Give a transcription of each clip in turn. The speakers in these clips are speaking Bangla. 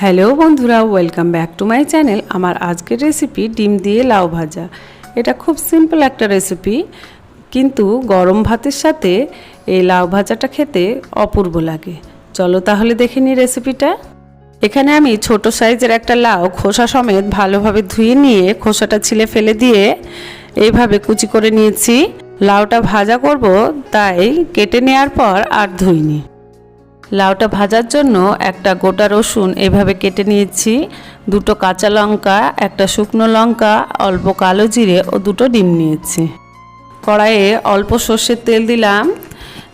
হ্যালো বন্ধুরা welcome back to my channel আমার আজকের রেসিপি ডিম দিয়ে লাউ ভাজা। এটা খুব সিম্পল একটা রেসিপি কিন্তু গরম ভাতের সাথে এই লাউ ভাজাটা খেতে অপূর্ব লাগে। চলো তাহলে দেখে নিই রেসিপিটা এখানে আমি ছোট সাইজের একটা লাউ খোসা সমেত ভালোভাবে ধুয়ে নিয়ে খোসাটা ছিলে ফেলে দিয়ে এইভাবে কুচি করে নিয়েছি। লাউটা ভাজা করব, তাই কেটে নেওয়ার পর আর ধুইনি। লাউটা ভাজার জন্য একটা গোটা রসুন এভাবে কেটে নিয়েছি, দুটো কাঁচা লঙ্কা, একটা শুকনো লঙ্কা, অল্প কালো জিরে ও দুটো ডিম নিয়েছি। কড়াইয়ে অল্প সর্ষের তেল দিলাম।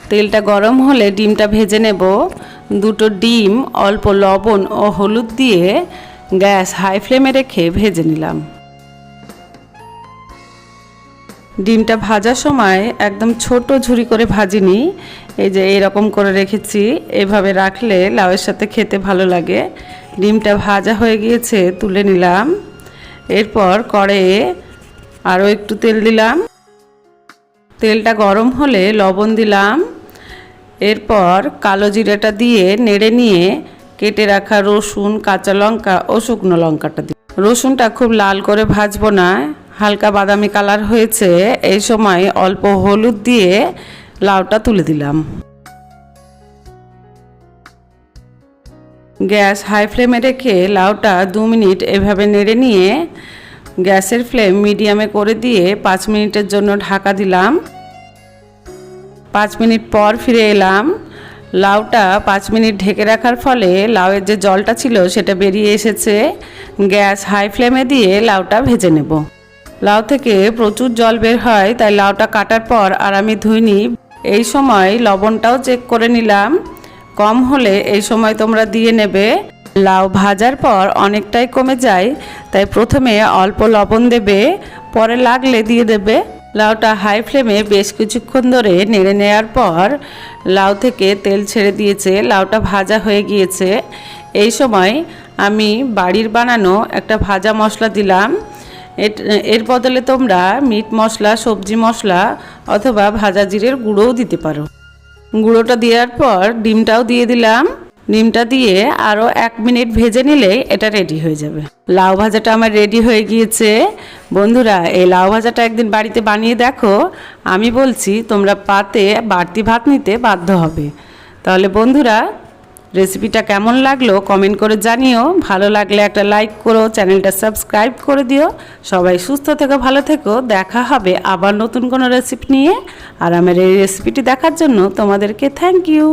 তেলটা গরম হলে ডিমটা ভেজে নেব। দুটো ডিম, অল্প লবণ ও হলুদ দিয়ে গ্যাস হাই ফ্লেমে রেখে ভেজে নিলাম। ডিমটা ভাজার সময় একদম ছোট ঝুরি করে ভাজিনি। এই যে এরকম করে রেখেছি। এভাবে রাখলে লাউয়ের সাথে খেতে ভালো লাগে। ডিমটা ভাজা হয়ে গিয়েছে, তুলে নিলাম। এরপর কড়াইয়ে আরও একটু তেল দিলাম। তেলটা গরম হলে লবণ দিলাম। এরপর কালো জিরাটা দিয়ে নেড়ে নিয়ে কেটে রাখা রসুন, কাঁচা লঙ্কা ও শুকনো লঙ্কাটা দিই রসুনটা খুব লাল করে ভাজবো না। হালকা বাদামি কালার হয়েছে, এই সময় অল্প হলুদ দিয়ে লাউটা তুলে দিলাম। গ্যাস হাই ফ্লেমে রেখে লাউটা দু মিনিট এভাবে নেড়ে নিয়ে গ্যাসের ফ্লেম মিডিয়ামে করে দিয়ে পাঁচ মিনিটের জন্য ঢাকা দিলাম। পাঁচ মিনিট পর ফিরে এলাম। লাউটা পাঁচ মিনিট ঢেকে রাখার ফলে লাউয়ের যে জলটা ছিল সেটা বেরিয়ে এসেছে। গ্যাস হাই ফ্লেমে দিয়ে লাউটা ভেজে নেব। লাউ থেকে প্রচুর জল বের হয়, তাই লাউটা কাটার পর আর আমি ধুইনি। এই সময় লবণটাও চেক করে নিলাম। কম হলে এই সময় তোমরা দিয়ে নেবে। লাউ ভাজার পর অনেকটাই কমে যায়, তাই প্রথমে অল্প লবণ দেবে, পরে লাগলে দিয়ে দেবে। লাউটা হাই ফ্লেমে বেশ কিছুক্ষণ ধরে নেড়ে নেওয়ার পর লাউ থেকে তেল ছেড়ে দিয়েছে, লাউটা ভাজা হয়ে গিয়েছে। এই সময় আমি বাড়ির বানানো একটা ভাজা মশলা দিলাম। এর বদলে তোমরা মিট মশলা, সবজি মশলা অথবা ভাজা জিরের গুঁড়োও দিতে পারো। গুঁড়োটা দেওয়ার পর ডিমটাও দিয়ে দিলাম। ডিমটা দিয়ে আরও এক মিনিট ভেজে নিলেই এটা রেডি হয়ে যাবে। লাউ ভাজাটা আমার রেডি হয়ে গিয়েছে। বন্ধুরা, এই লাউ ভাজাটা একদিন বাড়িতে বানিয়ে দেখো। আমি বলছি, তোমরা পাতে বাড়তি ভাত নিতে বাধ্য হবে। তাহলে বন্ধুরা রেসিপিটা কেমন লাগল কমেন্ট করে জানিও। ভালো লাগলে একটা লাইক করো, চ্যানেলটা সাবস্ক্রাইব করে দিও। সবাই সুস্থ থেকো, ভালো থেকো। দেখা হবে আবার নতুন কোনো রেসিপি নিয়ে। আর আমার এই রেসিপিটি দেখার জন্য তোমাদেরকে থ্যাংক ইউ